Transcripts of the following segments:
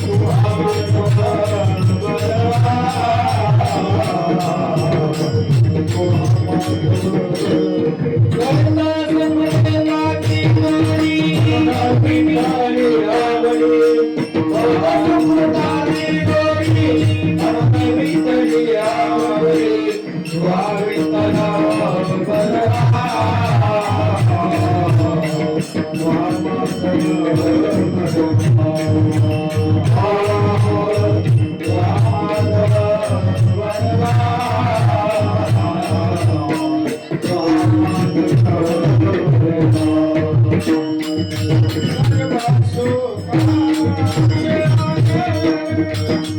sua Oh,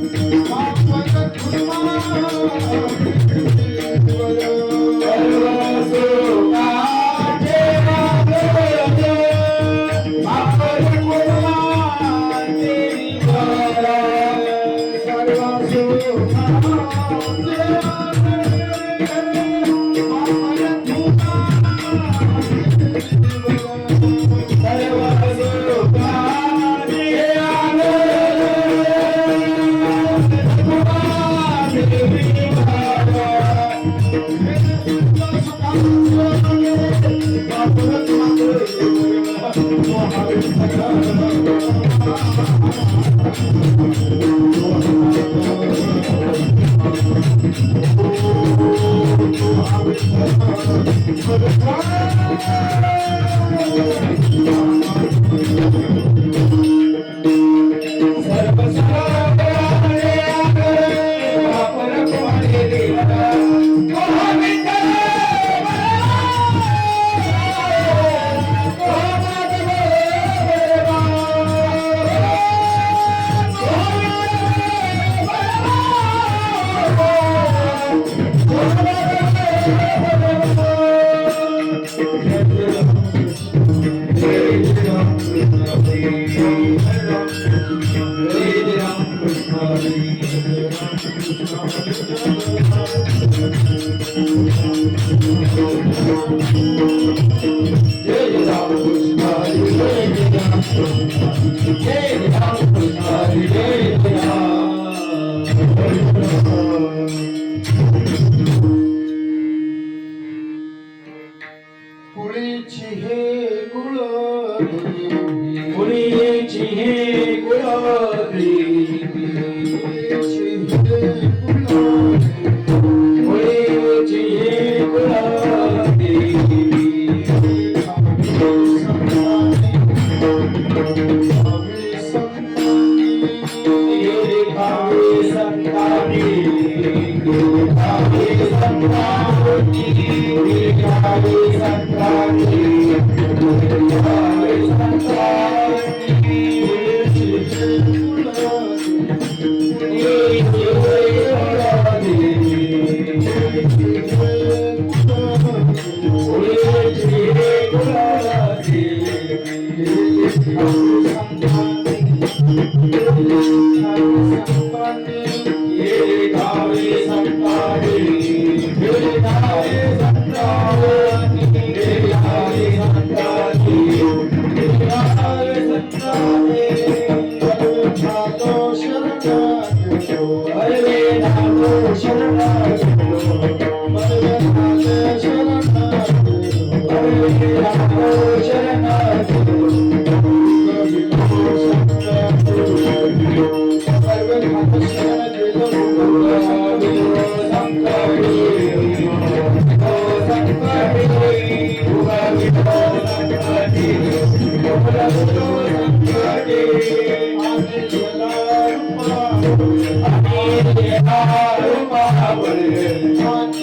Thank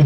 you.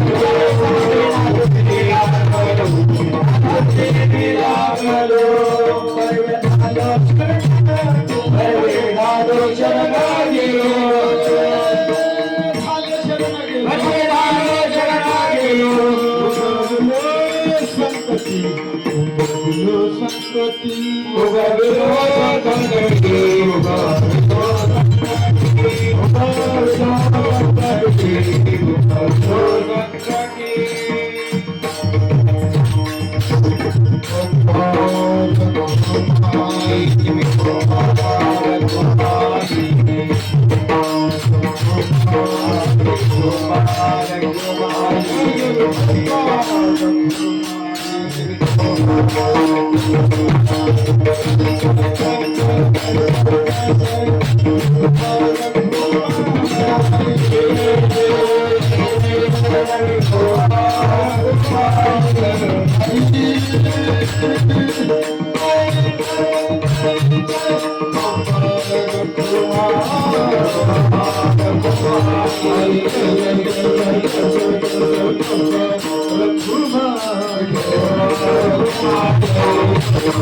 Thank you. Oh,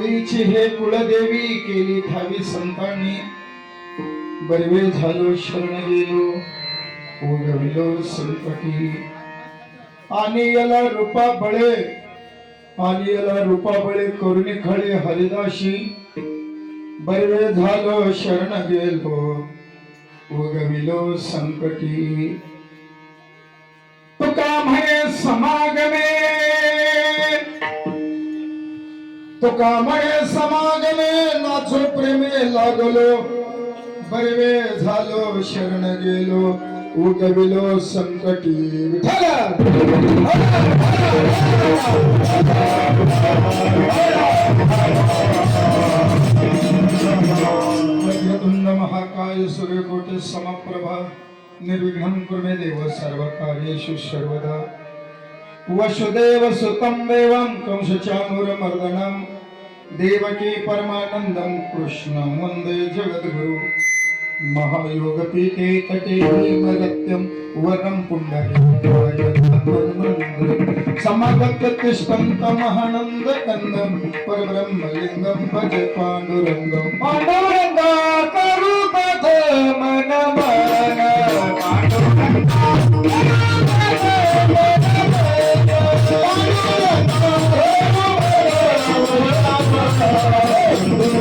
मुलीची हे कुळदेवी केली ठावी संतांनी. बरवे झालो शरण गेलो उगविलो संकटी आणि याला रूपा बळे आणि याला रूपा बळे करुणी खळे हरिदाशी. बरवे झालो शरण गेलो उगविलो संकटी तुका म्हणे समागमे तुका म्हणे समागमे नाचो प्रेमे लागलो. बरवे झालो शरण गेलो उगविलो संकटी विठ्ठल. वक्रतुंड महाकाय सूर्यकोटि समप्रभा निर्विघ्नं कुर्मे देव सर्वकार्येषु सर्वदा. वसुदेव सुतं देवं कंसचाणूरमर्दनं देवकी परमानन्दं कृष्णं वन्दे जगद्गुरु महायोगपीठे तटे भीमगत्यं वरं पुण्डरीकाय समागत्य तिष्ठन्तमहानन्दकन्दं परब्रह्मलिङ्गं भज पाण्डुरङ्गं पाण्डुरङ्गा करू कथ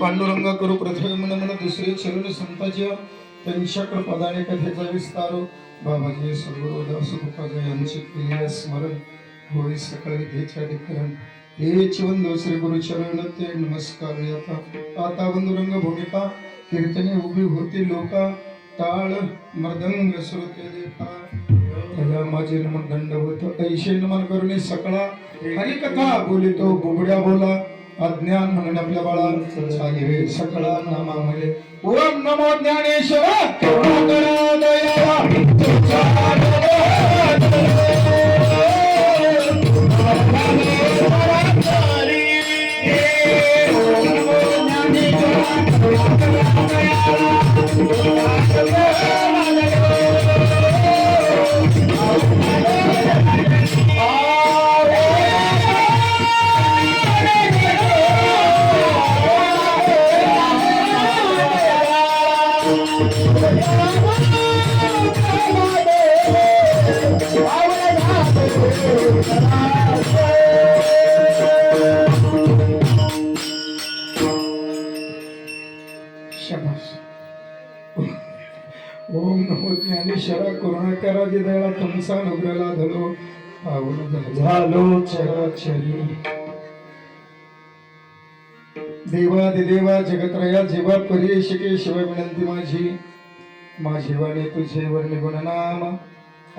पांडुरंगा करू प्रथम म्हणून दुसरे चरण संताच्या त्यांच्याकडे पदाने कथेचा विस्तार? बाबाजी सर्वदास कृपाजा यांचे केले स्मरण होई सकाळी विधेच्या ठिकाण. हे चिवंद श्री गुरु चरण ते नमस्कार आता आता बंधुरंग भूमिका कीर्तने उभी होती लोका. टाळ मृदंग श्रोते देखा. त्याला माझे नमन दंडवत ऐशे नमन करुणी सकळा. हरिकथा बोलितो बुबड्या बोला. अज्ञान म्हणून आपल्या बाळा सकळा नामा म्हणे ओम नमो ज्ञानेश्वर करुणाकरा दयाळा तुमचा अनुग्रहाला धरो पावन झालो चराचरी. देवा देवा जगत्रया जेवा परेशिके शिव विनंती माझी. माझी वाणी तुझे वर्णी गुणनाम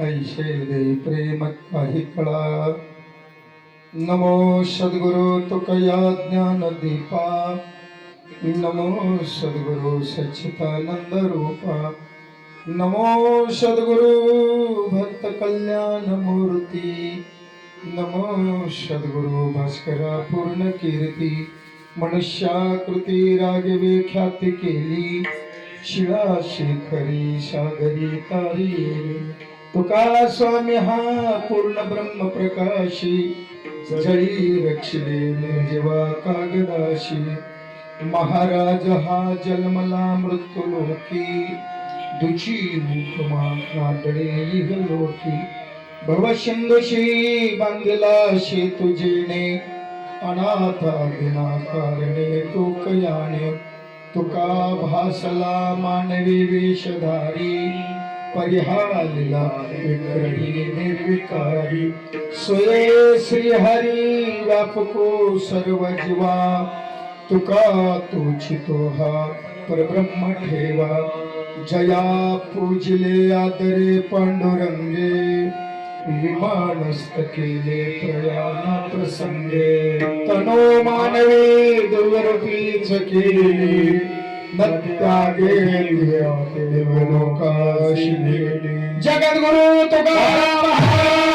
ऐशे दे प्रेम काही कळा. नमो सद्गुरु तुकया ज्ञान दीपा. नमो सद्गुरु सच्चिदानंद रूपा. नमो सद्गुरु भक्त कल्याण मूर्ती। नमो सद्गुरु भास्करा पूर्ण कीर्ती। मनुष्याकृती रागवे ख्याती केली। शिळा शेखरी सागरी तारी। तुका स्वामी हा पूर्ण ब्रह्म प्रकाशी। जळी रक्षिले निर्जीवा कागदाशी। महाराज हा जन्मला मृत्यू नाटणे इह लोकी भवशंदशी बांधला शे तुझेने अनाथा विना कारणे तू कयाने तुका भासला मानवी वेशधारी परिहालिला विक्रही निर्विकारी स्वये श्रीहरी व्यापको सर्व जीवा तुका तुचितो हा परब्रह्म ठेवा जया पूजले आदरे पांडुरंगे विमानस्त केले प्रयाण प्रसंगे तनो मानवे दुर्पीच केली नत्यागे गेली देवलोकाशी जगद्गुरु तुकाराम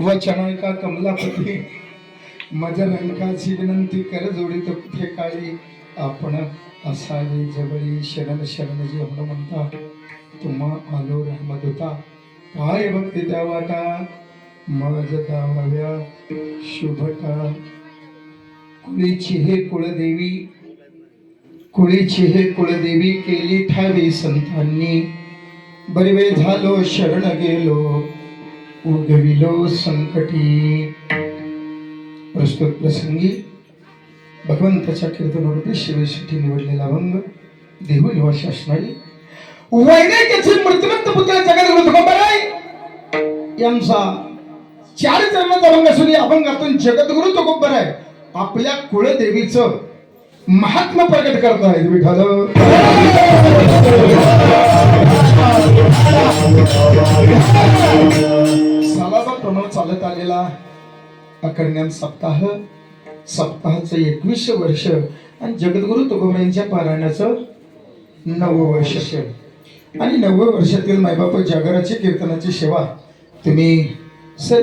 वचनायका कमलापती. माझ्या रंकाची विनंती कर जोडीत कुठे काळी. आपण असावे जवळी शरण शरण जे म्हणून म्हणता तुम्हा आलो रहमत होता. काय भक्ती त्या वाटा? मज दाव्या शुभटा कुळीची हे कुळदेवी कुळीची हे कुळदेवी केली ठावी संतांनी. बरवे झालो शरण गेलो उगविलो संकटी. प्रस्तुत प्रसंगी भगवंताच्या कीर्तनामध्ये शिवेसाठी निवडलेला अभंग देहू निवासी असणारी वैद्यकीय मृत्यूमंत पुत्र जगत तुकोबराय यांचा चार चरणाचा अभंग असून या अभंगातून जगद्गुरु तुकोबर आपल्या कुळदेवीचं महात्मा प्रकट करत आहेत विठाल सालाबाप्रमाणे चालत आलेला अकरण्यान सप्ताह. सप्ताहाचं एकवीसशे वर्ष आणि जगद्गुरु तुकोबरायांच्या पारायणाचं नववं वर्ष आणि नवव्या वर्षातील मायबाप जागराची कीर्तनाची सेवा तुम्ही सर्व